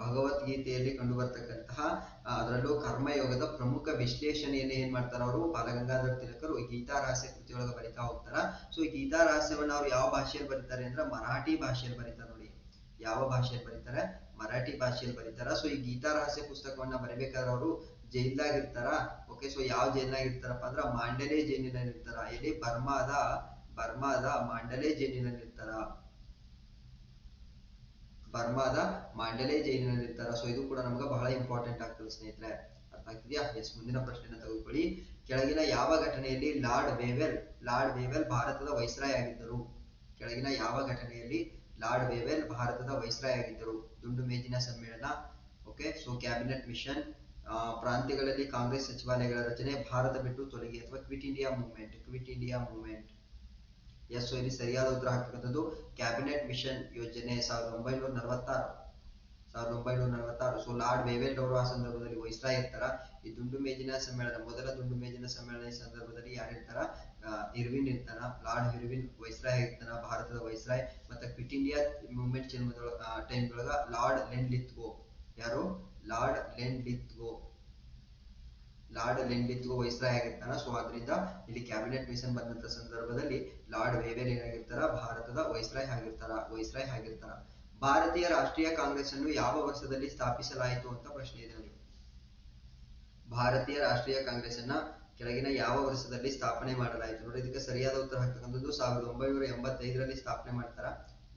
ಭಗವದ್ಗೀತೆಯಲ್ಲಿ ಕಂಡು ಬರ್ತಕ್ಕಂತಹ ಆ, ಅದರಲ್ಲೂ ಕರ್ಮಯೋಗದ ಪ್ರಮುಖ ವಿಶ್ಲೇಷಣೆಯನ್ನು ಏನ್ ಮಾಡ್ತಾರ ಅವರು? ಬಾಲಗಂಗಾಧರ ತಿಲಕರು ಗೀತಾ ರಹಸ್ಯ ಕೃತಿಯೊಳಗೆ ಬರಿತಾ ಹೋಗ್ತಾರ. ಸೊ ಗೀತಾ ರಹಸ್ಯವನ್ನ ಅವ್ರು ಯಾವ ಭಾಷೆಯಲ್ಲಿ ಬರೀತಾರೆ ಅಂದ್ರೆ ಮರಾಠಿ ಭಾಷೆಯಲ್ಲಿ ಬರೀತಾರೆ ನೋಡಿ. ಯಾವ ಭಾಷೆಯಲ್ಲಿ ಬರೀತಾರೆ? ಮರಾಠಿ ಭಾಷೆಯಲ್ಲಿ ಬರೀತಾರ. ಸೊ ಈ ಗೀತಾ ರಹಸ್ಯ ಪುಸ್ತಕವನ್ನ ಬರಿಬೇಕಾದ್ರೆ ಅವರು ಜೈಲ್ದಾಗ ಇರ್ತಾರ ಓಕೆ ಸೊ ಯಾವ ಜೈಲ್ನಾಗ ಇರ್ತಾರಪ್ಪ ಅಂದ್ರ ಮಾಂಡಲೆ ಜೈಲಿನಲ್ಲಿ ಇರ್ತಾರ ಇಲ್ಲಿ ಬರ್ಮಾದ ಬರ್ಮಾದ ಮಾಂಡಲೇ ಜೈಲಿನಲ್ಲಿ ಇರ್ತಾರ ಬರ್ಮಾದ ಮಾಂಡಲೆ ಜೈಲಿನಲ್ಲಿ ಇರ್ತಾರ ಸೊ ಇದು ಕೂಡ ನಮ್ಗೆ ಬಹಳ ಇಂಪಾರ್ಟೆಂಟ್ ಆಗ್ತದೆ ಸ್ನೇಹಿತರೆ. ಅರ್ಥ ಆಗ್ತಿದ್ಯಾ? ಎಸ್ ಮುಂದಿನ ಪ್ರಶ್ನೆನ ತೆಗೆದುಕೊಳ್ಳಿ. ಕೆಳಗಿನ ಯಾವ ಘಟನೆಯಲ್ಲಿ ಲಾರ್ಡ್ ವೇವೆಲ್ ಲಾರ್ಡ್ ವೇವೆಲ್ ಭಾರತದ ವೈಸ್ರಾಯ್ ಆಗಿದ್ದರು? ಕೆಳಗಿನ ಯಾವ ಘಟನೆಯಲ್ಲಿ ಲಾರ್ಡ್ ವೇವೆಲ್ ಭಾರತದ ವೈಸ್ರಾಯ್ ಆಗಿದ್ದರು? ದುಂಡು ಮೇಜಿನ ಸಮ್ಮೇಳನ ಓಕೆ ಸೊ ಕ್ಯಾಬಿನೆಟ್ ಮಿಷನ್ ಪ್ರಾಂತ್ಯಗಳಲ್ಲಿ ಕಾಂಗ್ರೆಸ್ ಸಚಿವಾಲಯಗಳ ರಚನೆ, ಭಾರತ ಬಿಟ್ಟು ತೊಲಗಿ ಅಥವಾ quit India movement quit India movement yes so ಸರಿಯಾದ ಉತ್ತರ ಹಾಕ್ತಕ್ಕಂಥದ್ದು ಕ್ಯಾಬಿನೆಟ್ ಮಿಷನ್ ಯೋಜನೆ ಸಾವಿರದ ಒಂಬೈನೂರ ನಲವತ್ತಾರು. ಸಾವಿರದ ಒಂಬೈನೂರ ನಲವತ್ತಾರು. ಸೊ, ಲಾರ್ಡ್ ವೇವೆಲ್ ಅವರು ಆ ಸಂದರ್ಭದಲ್ಲಿ ವಹಿಸ್ತಾ ಇರ್ತಾರ ಈ ದುಂಡು ಮೇಜಿನ ಸಮ್ಮೇಳನ, ಮೊದಲ ದುಂಡು ಮೇಜಿನ ಸಮ್ಮೇಳನ ಈ ಸಂದರ್ಭದಲ್ಲಿ ಯಾರಿರ್ತಾರ ಇರ್ವಿನ್ ಇರ್ತಾನ ಲಾರ್ಡ್ ಇರ್ವಿನ್ ವೈಸ್ರಾಯ್ ಇರ್ತಾನ ಭಾರತದ ವೈಸ್ರಾಯ್ ಮತ್ತೆ ಕ್ವಿಟ್ ಇಂಡಿಯಾ ಮೂವ್ಮೆಂಟ್ ಜನ್ಮದೊಳಗ ಟೈಮ್ ಒಳಗ ಲಾರ್ಡ್ ಲೆಂಡ್ ಲಿತ್ಗೋ ಯಾರು? Lord Linlithgow lord Linlithgow viceroy ಆಗಿರ್ತಾನ. So ಅದರಿಂದ ಇಲ್ಲಿ ಕ್ಯಾಬಿನೆಟ್ ಮಿಷನ್ ಬಂದಂತ ಸಂದರ್ಭದಲ್ಲಿ ಲಾರ್ಡ್ ವೇವೆಲ್ ಏನಾಗಿರ್ತಾರ? ಭಾರತದ ವೈಸ್ರಾಯ್ ಆಗಿರ್ತಾರ ವೈಸ್ರಾಯ್ ಆಗಿರ್ತಾರ. ಭಾರತೀಯ ರಾಷ್ಟ್ರೀಯ ಕಾಂಗ್ರೆಸ್ ಅನ್ನು ಯಾವ ವರ್ಷದಲ್ಲಿ ಸ್ಥಾಪಿಸಲಾಯಿತು ಅಂತ ಪ್ರಶ್ನೆ ಇದೆ ನೋಡಿ. ಭಾರತೀಯ ರಾಷ್ಟ್ರೀಯ ಕಾಂಗ್ರೆಸ್ ಅನ್ನ ಕೆಳಗಿನ ಯಾವ ವರ್ಷದಲ್ಲಿ ಸ್ಥಾಪನೆ ಮಾಡಲಾಯಿತು? ನೋಡಿ, ಇದಕ್ಕೆ ಸರಿಯಾದ ಉತ್ತರ ಹಾಕ್ತಕ್ಕಂಥದ್ದು ಸಾವಿರದ ಒಂಬೈನೂರ ಎಂಬತ್ತೈದರಲ್ಲಿ ಸ್ಥಾಪನೆ ಮಾಡ್ತಾರ.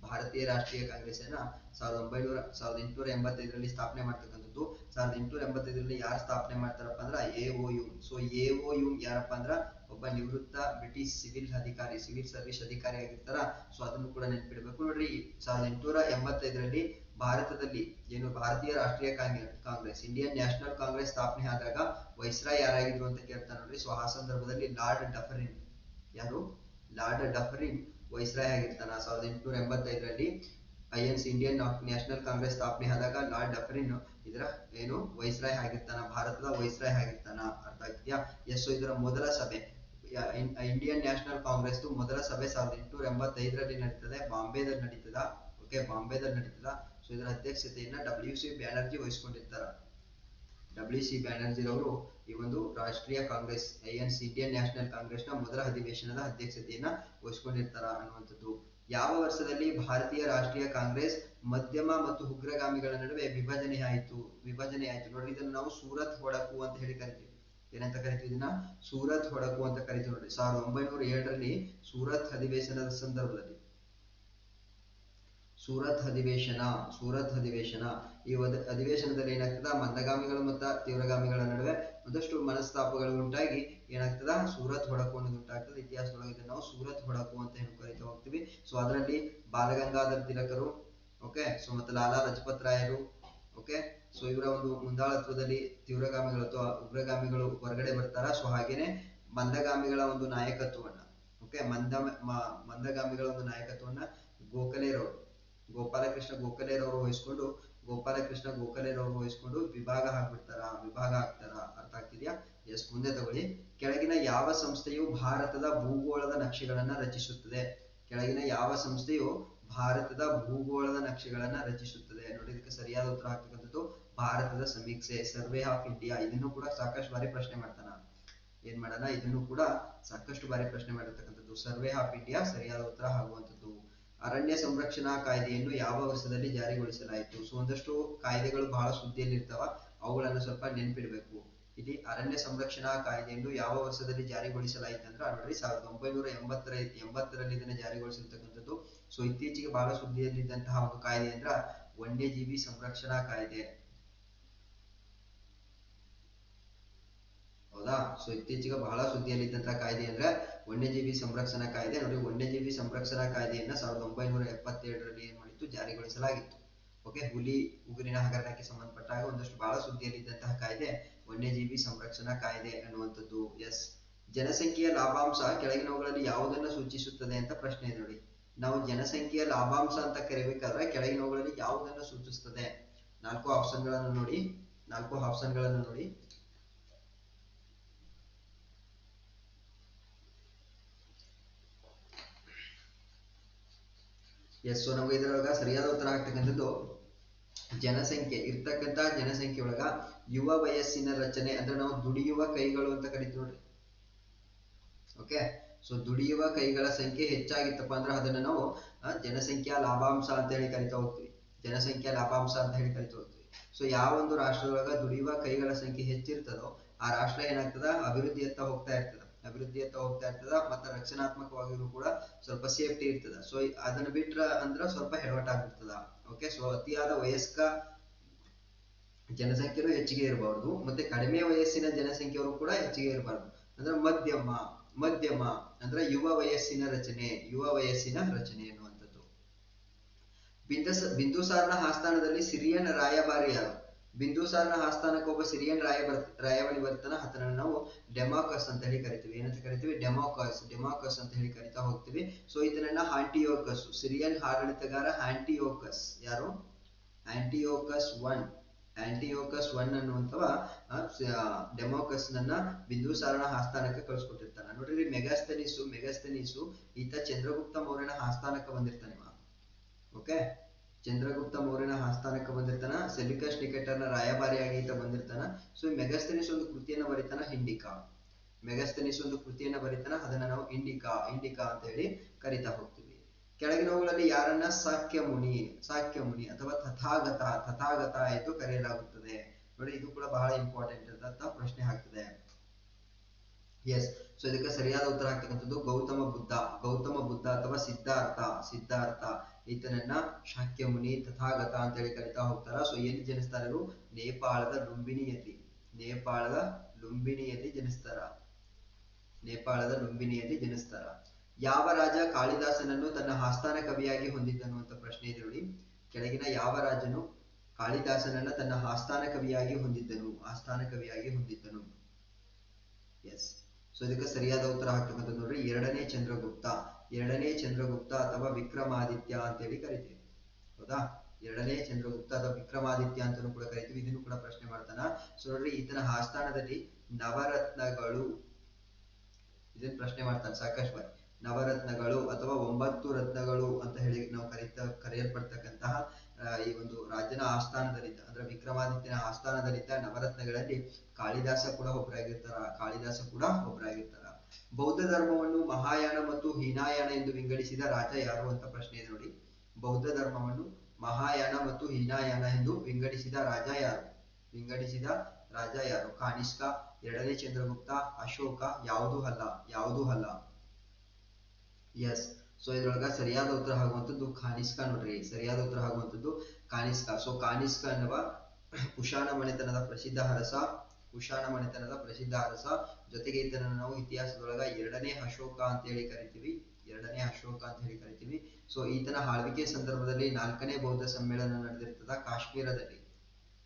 ಭಾರತೀಯ ರಾಷ್ಟ್ರೀಯ ಕಾಂಗ್ರೆಸ್ ಅನ್ನ ಸಾವಿರದ ಒಂಬೈನೂರ, ಸಾವಿರದ ಎಂಟುನೂರ ಎಂಬತ್ತೈದರಲ್ಲಿ ಸ್ಥಾಪನೆ ಮಾಡ್ತಕ್ಕಂಥದ್ದು. ಸಾವಿರದ ಎಂಟುನೂರ ಎಂಬತ್ತೈದರಲ್ಲಿ ಯಾರು ಸ್ಥಾಪನೆ ಮಾಡ್ತಾರಪ್ಪ ಅಂದ್ರ A U. So A U ಯಾರಪ್ಪ ಅಂದ್ರ ಒಬ್ಬ ನಿವೃತ್ತ ಬ್ರಿಟಿಷ್ ಸಿವಿಲ್ ಅಧಿಕಾರಿ ಸಿವಿಲ್ ಸರ್ವಿಸ್ ಅಧಿಕಾರಿ ಆಗಿರ್ತಾರ. ಸೊ ಅದನ್ನು ಕೂಡ ನೆನ್ಪಿಡ್ಬೇಕು. ನೋಡ್ರಿ, ಸಾವಿರದ ಎಂಟುನೂರ ಎಂಬತ್ತೈದರಲ್ಲಿ ಭಾರತದಲ್ಲಿ ಏನು ಭಾರತೀಯ ರಾಷ್ಟ್ರೀಯ Congress Congress Indian National Congress ಸ್ಥಾಪನೆ ಆದಾಗ ವೈಸ್ರಾಯ್ ಯಾರಾಗಿದ್ರು ಅಂತ ಕೇಳ್ತಾರೆ ನೋಡ್ರಿ. ಸೊ ಆ ಸಂದರ್ಭದಲ್ಲಿ ಲಾರ್ಡ್ ಡಫರಿನ್. ಯಾರು? ಲಾರ್ಡ್ ಡಫರಿನ್. ವೈಸ್ರಾಯ್ ಆಗಿರ್ತಾನ ಸಾವಿರದ ಎಂಟುನೂರ ಎಂಬತ್ತೈದರಲ್ಲಿ I N C Indian National Congress ಸ್ಥಾಪನೆ ಆದಾಗ ಲಾರ್ಡ್ ಡಫರಿನ್ ಇದರ ಏನು ವೈಸ್ರಾಯ್ ಆಗಿರ್ತಾನ, ಭಾರತದ ವೈಸ್ರಾಯ್ ಆಗಿರ್ತಾನ ಅರ್ಥ ಆಗ್ತಿದ್ಯಾ? ಎಸ್ ಇದರ ಮೊದಲ ಸಭೆ ಇಂಡಿಯನ್ ನ್ಯಾಷನಲ್ ಕಾಂಗ್ರೆಸ್ ಮೊದಲ ಸಭೆ ಸಾವಿರದ ಎಂಟುನೂರ ಎಂಬತ್ತೈದರಲ್ಲಿ ನಡೀತದೆ. ಬಾಂಬೆದಲ್ಲಿ ನಡೀತದ, ಓಕೆ, ಬಾಂಬೆದಲ್ಲಿ ನಡೀತದ. ಸೊ ಇದರ ಅಧ್ಯಕ್ಷತೆಯನ್ನ ಡಬ್ಲ್ಯೂ ಸಿ ಬ್ಯಾನರ್ಜಿ ವಹಿಸ್ಕೊಂಡಿರ್ತಾರ. ಡಬ್ಲ್ಯೂ ಸಿ ಬ್ಯಾನರ್ಜಿರವರು ಈ ಒಂದು ರಾಷ್ಟ್ರೀಯ ಕಾಂಗ್ರೆಸ್ ಐ ಇಂಡಿಯನ್ ನ್ಯಾಷನಲ್ ಕಾಂಗ್ರೆಸ್ನ ಮೊದಲ ಅಧಿವೇಶನದ ಅಧ್ಯಕ್ಷತೆಯನ್ನ ವಹಿಸ್ಕೊಂಡಿರ್ತಾರ ಅನ್ನುವಂಥದ್ದು. ಯಾವ ವರ್ಷದಲ್ಲಿ ಭಾರತೀಯ ರಾಷ್ಟ್ರೀಯ ಕಾಂಗ್ರೆಸ್ ಮಧ್ಯಮ ಮತ್ತು ಉಗ್ರಗಾಮಿಗಳ ನಡುವೆ ವಿಭಜನೆ ಆಯಿತು? ವಿಭಜನೆ ಆಯಿತು. ನೋಡ್ರಿ, ಇದನ್ನ ನಾವು ಸೂರತ್ ಹೊಡಕು ಅಂತ ಹೇಳಿ ಕರಿತೀವಿ. ಏನಂತ ಕರಿತೀವಿ ಇದನ್ನ? ಸೂರತ್ ಹೊಡಕು ಅಂತ ಕರಿತೀವಿ ನೋಡ್ರಿ. ಸಾವಿರದ ಒಂಬೈನೂರ ಏಳರಲ್ಲಿ ಸೂರತ್ ಅಧಿವೇಶನದ ಸಂದರ್ಭದಲ್ಲಿ ಸೂರತ್ ಅಧಿವೇಶನ ಸೂರತ್ ಅಧಿವೇಶನ. ಈ ಅಧಿವೇಶನದಲ್ಲಿ ಏನಾಗ್ತದ? ಮಂದಗಾಮಿಗಳು ಮತ್ತು ತೀವ್ರಗಾಮಿಗಳ ನಡುವೆ ಒಂದಷ್ಟು ಮನಸ್ತಾಪಗಳು ಉಂಟಾಗಿ ಏನಾಗ್ತದ? ಸೂರತ್ ಹೊಡಕು ಅನ್ನೋದು ಉಂಟಾಗ್ತದೆ. ಇತಿಹಾಸದೊಳಗೆ ನಾವು ಸೂರತ್ ಹೊಡಕು ಅಂತ ಹೇಳಿ ಕರಿತಾ ಹೋಗ್ತೀವಿ. ಸೊ ಅದರಲ್ಲಿ ಬಾಲಗಂಗಾಧರ ತಿಲಕರು ಓಕೆ ಸೊ ಮತ್ತೆ ಲಾಲಾ ಲಜಪತ್ ರಾಯರು ಓಕೆ ಸೊ ಇವರ ಒಂದು ಮುಂದಾಳತ್ವದಲ್ಲಿ ತೀವ್ರಗಾಮಿಗಳು ಅಥವಾ ಉಗ್ರಗಾಮಿಗಳು ಹೊರಗಡೆ ಬರ್ತಾರ. ಸೊ ಹಾಗೇನೆ ಮಂದಗಾಮಿಗಳ ಒಂದು ನಾಯಕತ್ವವನ್ನ ಓಕೆ ಮಂದ ಮಂದಗಾಮಿಗಳ ಒಂದು ನಾಯಕತ್ವವನ್ನ ಗೋಖಲೆರವರು ಗೋಪಾಲಕೃಷ್ಣ ಗೋಖಲೆರವರು ವಹಿಸ್ಕೊಂಡು, ಗೋಪಾಲಕೃಷ್ಣ ಗೋಖಲೆರವರು ವಹಿಸ್ಕೊಂಡು ವಿಭಾಗ ಹಾಕ್ಬಿಡ್ತಾರ, ವಿಭಾಗ ಹಾಕ್ತಾರ ಅರ್ಥ ಆಗ್ತಿದ್ಯಾ? ಎಸ್ ಮುಂದೆ ತಗೊಳ್ಳಿ. ಕೆಳಗಿನ ಯಾವ ಸಂಸ್ಥೆಯು ಭಾರತದ ಭೂಗೋಳದ ನಕ್ಷೆಗಳನ್ನ ರಚಿಸುತ್ತದೆ? ಕೆಳಗಿನ ಯಾವ ಸಂಸ್ಥೆಯು ಭಾರತದ ಭೂಗೋಳದ ನಕ್ಷೆಗಳನ್ನ ರಚಿಸುತ್ತದೆ? ನೋಡಿ, ಇದಕ್ಕೆ ಸರಿಯಾದ ಉತ್ತರ ಆಗ್ತಕ್ಕಂಥದ್ದು ಭಾರತದ ಸಮೀಕ್ಷೆ, ಸರ್ವೆ ಆಫ್ ಇಂಡಿಯಾ. ಇದನ್ನು ಕೂಡ ಸಾಕಷ್ಟು ಬಾರಿ ಪ್ರಶ್ನೆ ಮಾಡ್ತಾನ. ಏನ್ ಮಾಡೋಣ? ಇದನ್ನು ಕೂಡ ಸಾಕಷ್ಟು ಬಾರಿ ಪ್ರಶ್ನೆ ಮಾಡಿರ್ತಕ್ಕಂಥದ್ದು. ಸರ್ವೆ ಆಫ್ ಇಂಡಿಯಾ ಸರಿಯಾದ ಉತ್ತರ ಆಗುವಂಥದ್ದು ಅರಣ್ಯ ಸಂರಕ್ಷಣಾ ಕಾಯ್ದೆಯನ್ನು ಯಾವ ವರ್ಷದಲ್ಲಿ ಜಾರಿಗೊಳಿಸಲಾಯಿತು? ಸೊ, ಒಂದಷ್ಟು ಕಾಯ್ದೆಗಳು ಬಹಳ ಸುದ್ದಿಯಲ್ಲಿ ಇರ್ತಾವ. ಅವುಗಳನ್ನು ಸ್ವಲ್ಪ ನೆನ್ಪಿಡ್ಬೇಕು. ಇಲ್ಲಿ ಅರಣ್ಯ ಸಂರಕ್ಷಣಾ ಕಾಯ್ದೆಯನ್ನು ಯಾವ ವರ್ಷದಲ್ಲಿ ಜಾರಿಗೊಳಿಸಲಾಯಿತು ಅಂದ್ರೆ ನೋಡ್ರಿ ಸಾವಿರದ ಒಂಬೈನೂರ ಎಂಬತ್ತರ, ಎಂಬತ್ತರಲ್ಲಿ ಇದನ್ನ ಜಾರಿಗೊಳಿಸಿರ್ತಕ್ಕಂಥದ್ದು. ಸೊ, ಇತ್ತೀಚೆಗೆ ಬಹಳ ಸುದ್ದಿಯಲ್ಲಿದ್ದಂತಹ ಒಂದು ಕಾಯ್ದೆ ಅಂದ್ರ, ವನ್ಯಜೀವಿ ಸಂರಕ್ಷಣಾ ಕಾಯ್ದೆ. ಹೌದಾ? ಸೊ, ಇತ್ತೀಚೆಗೆ ಬಹಳ ಸುದ್ದಿಯಲ್ಲಿದ್ದಂತಹ ಕಾಯ್ದೆ ಅಂದ್ರೆ ವನ್ಯಜೀವಿ ಸಂರಕ್ಷಣಾ ಕಾಯ್ದೆ. ನೋಡಿ ವನ್ಯಜೀವಿ ಸಂರಕ್ಷಣಾ ಕಾಯ್ದೆಯನ್ನ ಸಾವಿರದ ಒಂಬೈನೂರ ಎಪ್ಪತ್ತೆರಡರಲ್ಲಿ ಏನ್ ಮಾಡಿತ್ತು? ಜಾರಿಗೊಳಿಸಲಾಗಿತ್ತು. ಓಕೆ, ಹುಲಿ, ಉಗುರಿನ ಹಗರಣಕ್ಕೆ ಸಂಬಂಧಪಟ್ಟಾಗ ಒಂದಷ್ಟು ಬಹಳ ಸುದ್ದಿಯಲ್ಲಿದ್ದಂತಹ ಕಾಯ್ದೆ ವನ್ಯಜೀವಿ ಸಂರಕ್ಷಣಾ ಕಾಯ್ದೆ ಅನ್ನುವಂಥದ್ದು. ಎಸ್. ಜನಸಂಖ್ಯೆಯ ಲಾಭಾಂಶ ಕೆಳಗಿನವುಗಳಲ್ಲಿ ಯಾವುದನ್ನು ಸೂಚಿಸುತ್ತದೆ ಅಂತ ಪ್ರಶ್ನೆ ಇದೆ ನೋಡಿ. ನಾವು ಜನಸಂಖ್ಯೆಯ ಲಾಭಾಂಶ ಅಂತ ಕರಿಬೇಕಾದ್ರೆ ಕೆಳಗಿನವುಗಳಲ್ಲಿ ಯಾವುದನ್ನು ಸೂಚಿಸುತ್ತದೆ ನಾಲ್ಕು ಆಪ್ಷನ್ಗಳನ್ನು ನೋಡಿ. ನಾಲ್ಕು ಆಪ್ಷನ್ಗಳನ್ನು ನೋಡಿ. ಎಸ್ ಸೊ ನಮಗೆ ಇದರೊಳಗ ಸರಿಯಾದ ಉತ್ತರ ಆಗ್ತಕ್ಕಂಥದ್ದು ಜನಸಂಖ್ಯೆ ಇರ್ತಕ್ಕಂತ ಜನಸಂಖ್ಯೆ ಒಳಗ ಯುವ ವಯಸ್ಸಿನ ರಚನೆ ಅಂದ್ರೆ ನಾವು ದುಡಿಯುವ ಕೈಗಳು ಅಂತ ಕರಿತೀವಿ ನೋಡ್ರಿ ಓಕೆ ಸೊ ದುಡಿಯುವ ಕೈಗಳ ಸಂಖ್ಯೆ ಹೆಚ್ಚಾಗಿತ್ತಪ್ಪ ಅಂದ್ರೆ ಅದನ್ನ ನಾವು ಜನಸಂಖ್ಯಾ ಲಾಭಾಂಶ ಅಂತ ಹೇಳಿ ಕರಿತಾ ಹೋಗ್ತೀವಿ ಜನಸಂಖ್ಯಾ ಲಾಭಾಂಶ ಅಂತ ಹೇಳಿ ಕರಿತಾ ಹೋಗ್ತೀವಿ ಸೊ ಯಾವ ಒಂದು ರಾಷ್ಟ್ರದೊಳಗ ದುಡಿಯುವ ಕೈಗಳ ಸಂಖ್ಯೆ ಹೆಚ್ಚಿರ್ತದೋ ಆ ರಾಷ್ಟ್ರ ಏನಾಗ್ತದ ಅಭಿವೃದ್ಧಿಯತ್ತ ಹೋಗ್ತಾ ಇರ್ತದ ಅಭಿವೃದ್ಧಿಯತ್ತ ಹೋಗ್ತಾ ಇರ್ತದ, ಮತ್ತ ರಕ್ಷಣಾತ್ಮಕವಾಗಿಯೂ ಕೂಡ ಸ್ವಲ್ಪ ಸೇಫ್ಟಿ ಇರ್ತದ. ಸೊ ಅದನ್ನ ಬಿಟ್ರ ಅಂದ್ರ ಸ್ವಲ್ಪ ಹೆಡವಟ್ಟಾಗ್ಬಿಡ್ತದ ಓಕೆ ಸೊ ಅತಿಯಾದ ವಯಸ್ಕ ಜನಸಂಖ್ಯೆನೂ ಹೆಚ್ಚಿಗೆ ಇರಬಾರ್ದು, ಮತ್ತೆ ಕಡಿಮೆ ವಯಸ್ಸಿನ ಜನಸಂಖ್ಯೆಯವರು ಕೂಡ ಹೆಚ್ಚಿಗೆ ಇರಬಾರ್ದು. ಅಂದ್ರೆ ಮಧ್ಯಮ ಮಧ್ಯಮ, ಅಂದ್ರೆ ಯುವ ವಯಸ್ಸಿನ ರಚನೆ, ಯುವ ವಯಸ್ಸಿನ ರಚನೆ ಎನ್ನುವಂಥದ್ದು. ಬಿಂದಸ, ಬಿಂದುಸಾರನ ಆಸ್ಥಾನದಲ್ಲಿ ಸಿರಿಯನ್ ರಾಯಭಾರಿ ಯಾರು ಬಿಂದುಸಾರನ ಆಸ್ಥಾನಕ್ಕೆ ಒಬ್ಬ ಸಿರಿಯನ್ ರಾಯ ರಾಯವಳಿ ಬರ್ತಾನ ಆತನ ನಾವು ಡೆಮಾಕಸ್ ಅಂತ ಹೇಳಿ ಕರಿತೀವಿ. ಏನಂತ ಕರಿತೀವಿ? ಡೆಮಾಕಸ್ ಡೆಮಾಕಸ್ ಅಂತ ಹೇಳಿ ಕರಿತಾ ಹೋಗ್ತೀವಿ. ಸೊ ಇದನ್ನ ಆಂಟಿಯೋಕಸ್, ಸಿರಿಯನ್ ಆಡಳಿತಗಾರ ಆಂಟಿಯೋಕಸ್. ಯಾರು? ಆಂಟಿಯೋಕಸ್ ಒನ್. ಆಂಟಿಯೋಕಸ್ ಒನ್ ಅನ್ನುವಂಥವ ಡೆಮೋಕಸ್ ನನ್ನ ಬಿಂದುಸಾರನ ಆಸ್ಥಾನಕ್ಕೆ ಕಳಿಸ್ಕೊಟ್ಟಿರ್ತಾನೆ. ನೋಡ್ರಿ ಮೆಗಾಸ್ತನೀಸು ಮೆಗಾಸ್ತನೀಸು, ಈತ ಚಂದ್ರಗುಪ್ತ ಮೌರ್ಯನ ಆಸ್ಥಾನಕ್ಕೆ ಬಂದಿರ್ತಾನೆ ಓಕೆ ಚಂದ್ರಗುಪ್ತ ಮೌರ್ಯನ ಆಸ್ಥಾನಕ್ಕೆ ಬಂದಿರ್ತಾನ ಸೆಲಿಕಸ್ ನಿಕಟರ್ನ ರಾಯಭಾರಿಯಾಗಿ ಈತ ಬಂದಿರ್ತಾನ. ಸೊ ಮೆಗಸ್ತನಿಸ್ ಒಂದು ಕೃತಿಯನ್ನ ಬರೀತಾನ ಹಿಂಡಿಕಾ. ಮೆಗಾಸ್ತನೀಸ್ ಒಂದು ಕೃತಿಯನ್ನ ಬರೀತಾನ, ಅದನ್ನ ನಾವು ಇಂಡಿಕಾ ಇಂಡಿಕಾ ಅಂತ ಹೇಳಿ ಕರಿತಾ ಹೋಗ್ತೀವಿ. ಕೆಳಗಿನವುಗಳಲ್ಲಿ ಯಾರನ್ನ? ಸಾಕ್ಯ ಮುನಿ ಸಾಕ್ಯ ಮುನಿ ಅಥವಾ ತಥಾಗತ ತಥಾಗತ ಎಂದು ಕರೆಯಲಾಗುತ್ತದೆ. ನೋಡಿ, ಇದು ಕೂಡ ಬಹಳ ಇಂಪಾರ್ಟೆಂಟ್ ಅಂತ ಪ್ರಶ್ನೆ ಹಾಕ್ತದೆ. ಎಸ್ ಸೊ ಇದಕ್ಕೆ ಸರಿಯಾದ ಉತ್ತರ ಆಗ್ತಕ್ಕಂಥದ್ದು ಗೌತಮ ಬುದ್ಧ. ಗೌತಮ ಬುದ್ಧ ಅಥವಾ ಸಿದ್ಧಾರ್ಥ. ಸಿದ್ಧಾರ್ಥ ಈತನನ್ನ ಶಾಕ್ಯಮುನಿ ತಥಾಗತ ಅಂತ ಹೇಳಿ ಕರಿತಾ ಹೋಗ್ತಾರ. ಸೊ ಎಲ್ಲಿ ಜನಿಸ್ತಾರೆ ಇವರು? ನೇಪಾಳದ ಲುಂಬಿನಿಯಲ್ಲಿ. ನೇಪಾಳದ ಲುಂಬಿನಿಯಲ್ಲಿ ಜನಿಸ್ತಾರ. ನೇಪಾಳದ ಲುಂಬಿನಿಯಲ್ಲಿ ಜನಿಸ್ತಾರ. ಯಾವ ರಾಜ ಕಾಳಿದಾಸನನ್ನು ತನ್ನ ಆಸ್ಥಾನ ಕವಿಯಾಗಿ ಹೊಂದಿದ್ದನು ಅಂತ ಪ್ರಶ್ನೆ ಇದೆ ನೋಡಿ. ಕೆಳಗಿನ ಯಾವ ರಾಜನು ಕಾಳಿದಾಸನನ್ನ ತನ್ನ ಆಸ್ಥಾನ ಕವಿಯಾಗಿ ಹೊಂದಿದ್ದನು? ಆಸ್ಥಾನ ಕವಿಯಾಗಿ ಹೊಂದಿದ್ದನು. ಎಸ್ ಸೊ ಇದಕ್ಕೆ ಸರಿಯಾದ ಉತ್ತರ ಹಾಕ್ತಕ್ಕಂಥದ್ದು ನೋಡ್ರಿ, ಎರಡನೇ ಚಂದ್ರಗುಪ್ತ. ಎರಡನೇ ಚಂದ್ರಗುಪ್ತ ಅಥವಾ ವಿಕ್ರಮಾದಿತ್ಯ ಅಂತ ಹೇಳಿ ಕರಿತೀವಿ. ಹೌದಾ? ಎರಡನೇ ಚಂದ್ರಗುಪ್ತ ಅಥವಾ ವಿಕ್ರಮಾದಿತ್ಯ ಅಂತಾನೂ ಕೂಡ ಕರಿತೀವಿ. ಇದನ್ನು ಕೂಡ ಪ್ರಶ್ನೆ ಮಾಡ್ತಾನ. ಸೊ ನೋಡ್ರಿ, ಈತನ ಆಸ್ಥಾನದಲ್ಲಿ ನವರತ್ನಗಳು, ಇದನ್ನ ಪ್ರಶ್ನೆ ಮಾಡ್ತಾನೆ ಸಾಕಷ್ಟು ನವರತ್ನಗಳು ಅಥವಾ ಒಂಬತ್ತು ರತ್ನಗಳು ಅಂತ ಹೇಳಿ ನಾವು ಕರೀತಾ, ಕರೆಯಲ್ಪಡ್ತಕ್ಕಂತಹ ಈ ಒಂದು ರಾಜನ ಆಸ್ಥಾನದಲ್ಲಿದ್ದ, ಅಂದ್ರೆ ವಿಕ್ರಮಾದಿತ್ಯನ ಆಸ್ಥಾನದಲ್ಲಿದ್ದ ನವರತ್ನಗಳಲ್ಲಿ ಕಾಳಿದಾಸ ಕೂಡ ಒಬ್ಬರಾಗಿರ್ತಾರ ಕಾಳಿದಾಸ ಕೂಡ ಒಬ್ಬರಾಗಿರ್ತಾರ ಬೌದ್ಧ ಧರ್ಮವನ್ನು ಮಹಾಯಾನ ಮತ್ತು ಹೀನಾಯಾನ ಎಂದು ವಿಂಗಡಿಸಿದ ರಾಜ ಯಾರು ಅಂತ ಪ್ರಶ್ನೆ ಇದೆ ನೋಡಿ. ಬೌದ್ಧ ಧರ್ಮವನ್ನು ಮಹಾಯಾನ ಮತ್ತು ಹೀನಾಯಾನ ಎಂದು ವಿಂಗಡಿಸಿದ ರಾಜ ಯಾರು? ವಿಂಗಡಿಸಿದ ರಾಜ ಯಾರು? ಕಾನಿಷ್ಕ, ಎರಡನೇ ಚಂದ್ರಗುಪ್ತ, ಅಶೋಕ, ಯಾವುದು ಅಲ್ಲ ಯಾವುದು ಅಲ್ಲ? ಎಸ್ ಸೊ ಇದ್ರೊಳಗ ಸರಿಯಾದ ಉತ್ತರ ಆಗುವಂಥದ್ದು ಕಾನಿಷ್ಕ ನೋಡ್ರಿ. ಸರಿಯಾದ ಉತ್ತರ ಆಗುವಂಥದ್ದು ಕಾನಿಷ್ಕ ಸೊ ಕಾನಿಷ್ಕ ಎನ್ನುವ ಕುಶಾನ ಮನೆತನದ ಪ್ರಸಿದ್ಧ ಅರಸ, ಕುಶಾನ ಮನೆತನದ ಪ್ರಸಿದ್ಧ ಅರಸ. ಜೊತೆಗೆ ಇದನ್ನು ನಾವು ಇತಿಹಾಸದೊಳಗ ಎರಡನೇ ಅಶೋಕ ಅಂತ ಹೇಳಿ ಕರಿತೀವಿ. ಎರಡನೇ ಅಶೋಕ ಅಂತ ಹೇಳಿ ಕರಿತೀವಿ. ಸೊ ಈತನ ಆಳ್ವಿಕೆ ಸಂದರ್ಭದಲ್ಲಿ ನಾಲ್ಕನೇ ಬೌದ್ಧ ಸಮ್ಮೇಳನ ನಡೆದಿರ್ತದ ಕಾಶ್ಮೀರದಲ್ಲಿ.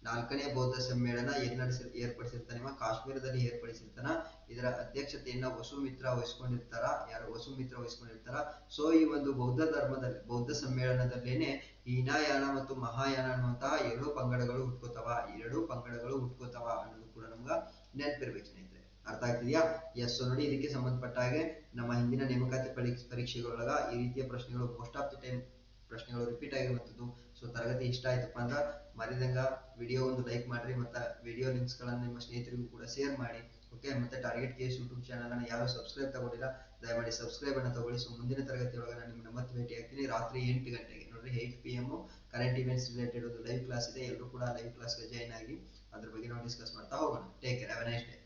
ನಾಲ್ಕನೇ ಬೌದ್ಧ ಸಮ್ಮೇಳನ ನಡೆಸಿ ಏರ್ಪಡಿಸಿರ್ತಾನೆ ಕಾಶ್ಮೀರದಲ್ಲಿ ಏರ್ಪಡಿಸಿರ್ತಾನ. ಇದರ ಅಧ್ಯಕ್ಷತೆಯನ್ನ ವಸುಮಿತ್ರ ವಹಿಸ್ಕೊಂಡಿರ್ತಾರ. ಯಾರು? ವಸುಮಿತ್ರ ವಹಿಸ್ಕೊಂಡಿರ್ತಾರ. ಸೊ ಈ ಒಂದು ಬೌದ್ಧ ಧರ್ಮದಲ್ಲಿ, ಬೌದ್ಧ ಸಮ್ಮೇಳನದಲ್ಲೇನೆ ಹೀನಾಯಾನ ಮತ್ತು ಮಹಾಯಾನ ಅನ್ನುವಂತಹ ಎರಡು ಪಂಗಡಗಳು ಹುಟ್ಕೋತಾವ ಎರಡು ಪಂಗಡಗಳು ಹುಟ್ಕೋತಾವ ಅನ್ನೋದು ಕೂಡ ನಮ್ಗ ನೆನಪಿರ್ಬೇಕು ಸ್ನೇಹಿತರೆ. ಅರ್ಥ ಆಗ್ತಿದ್ಯಾ? ಎಸ್ ನೋಡಿ, ಇದಕ್ಕೆ ಸಂಬಂಧಪಟ್ಟ ಹಾಗೆ ನಮ್ಮ ಹಿಂದಿನ ನೇಮಕಾತಿ ಪರೀಕ್ಷೆ, ಪರೀಕ್ಷೆಗಳೊಳಗ ಈ ರೀತಿಯ ಪ್ರಶ್ನೆಗಳು ಮೋಸ್ಟ್ ಆಫ್ ದಿ ಟೈಮ್ ಪ್ರಶ್ನೆಗಳು ರಿಪೀಟ್ ಆಗಿರುವಂಥದ್ದು ಸೊ ತರಗತಿ ಇಷ್ಟ ಆಯ್ತಪ್ಪ ಅಂದ್ರೆ ಮರಿದಂಗ ವಿಡಿಯೋ ಒಂದು ಲೈಕ್ ಮಾಡ್ರಿ ಮತ್ತು ವಿಡಿಯೋ ಲಿಂಕ್ಸ್ಗಳನ್ನು ನಿಮ್ಮ ಸ್ನೇಹಿತರಿಗೂ ಕೂಡ ಶೇರ್ ಮಾಡಿ. ಓಕೆ ಮತ್ತೆ ಟಾರ್ಗೆಟ್ ಕೇಸ್ ಯೂಟ್ಯೂಬ್ ಚಾನಲನ್ನು ಯಾರು ಸಬ್ಸ್ಕ್ರೈಬ್ ತಗೊಂಡಿಲ್ಲ, ದಯಮಾಡಿ ಸಬ್ಸ್ಕ್ರೈಬ್ ಅನ್ನು ತಗೊಳ್ಳಿ. ಸೊ ಮುಂದಿನ ತರಗತಿಯೊಳಗೆ ನಾನು ನಿಮ್ಮನ್ನ ಮತ್ತೆ ಭೇಟಿ ಆಗ್ತೀನಿ. ರಾತ್ರಿ ಎಂಟು ಗಂಟೆಗೆ. ನೋಡ್ರಿ eight P M current events related ಒಂದು ಲೈವ್ ಕ್ಲಾಸ್ ಇದೆ. ಎಲ್ಲರೂ ಕೂಡ ಲೈವ್ ಕ್ಲಾಸ್ಗೆ ಜಾಯ್ನ್ ಆಗಿ ಅದ್ರ ಬಗ್ಗೆ ನಾವು ಡಿಸ್ಕಸ್ ಮಾಡ್ತಾ ಹೋಗೋಣ. Take care have a nice day